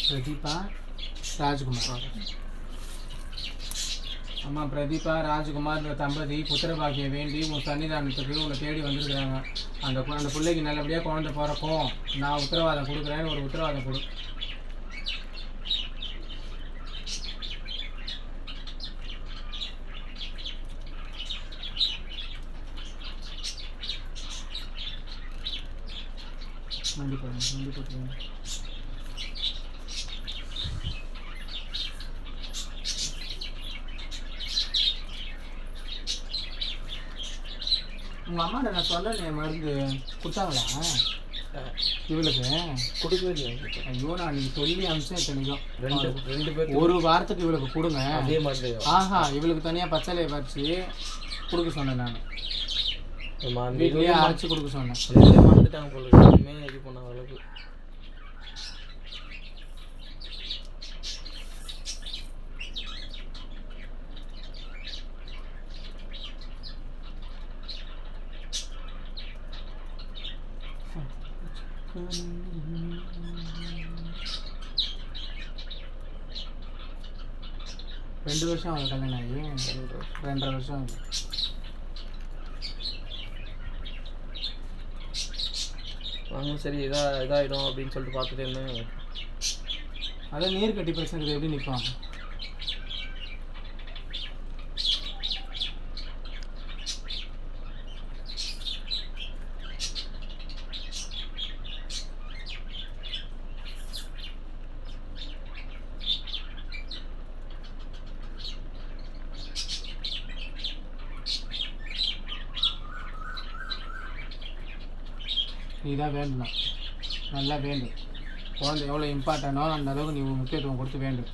பிரதீபா ராஜ்குமார் அம்மா பிரதீபா ராஜ்குமார்ன்ற தம்பதி புத்திரபாகியம் வேண்டி உன் சன்னிதானத்துக்கு உங்களை தேடி வந்திருக்கிறாங்க அந்த கு- அந்த பிள்ளைக்கு நல்லபடியாக குழந்தை பிறக்கும் நான் உத்தரவாதம் கொடுக்குறேன்னு ஒரு உத்தரவாதம் கொடு மண்டி போடுங்க மண்டி போட்டுருங்க உங்கள் அம்மாட்ட நான் சொன்னேன் மருந்து கொடுத்தாங்களா இவளுக்கு கொடுக்கவே இல்லை. ஐயோ நான் நீ சொல்லி அமிச்சேன் இத்தனைக்கும் ரெண்டு ரெண்டு பேர் ஒரு வாரத்துக்கு இவளுக்கு கொடுங்க. அதே மாதிரி ஆஹா இவளுக்கு தனியாக பச்சளையை பறிச்சு கொடுக்க சொன்னேன் நான். வீட்லயே அரைச்சி கொடுக்க சொன்னேன். மறந்துட்டாங்க போல. இனிமே இது பண்ண அளவுக்கு. ரெண்டு வருஷம் ஆகுது கல்யாணம் ஆகி. ரெண்டு ரெண்டரை வருஷம் ஆகுது. நாங்களும் சரி இதாக இதாகிடும் அப்படின்னு சொல்லிட்டு பார்த்துட்டு இருந்தேன். அதான் நீர் கட்டி பிரச்சனை இருக்குது எப்படி நிற்பான் நீ தான் வேண்டணும் நல்லா வேண்டும் குழந்தை எவ்வளோ இம்பார்ட்டனோ அந்த அளவுக்கு நீ முக்கியத்துவம் கொடுத்து வேண்டும்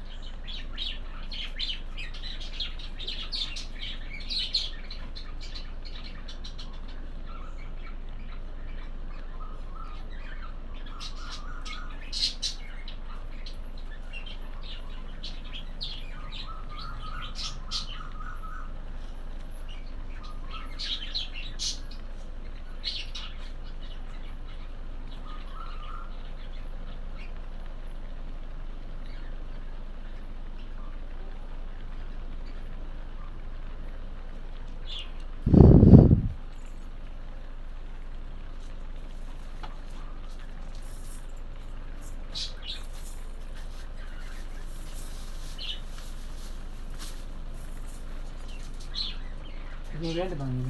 நீ வேண்டுமா நீ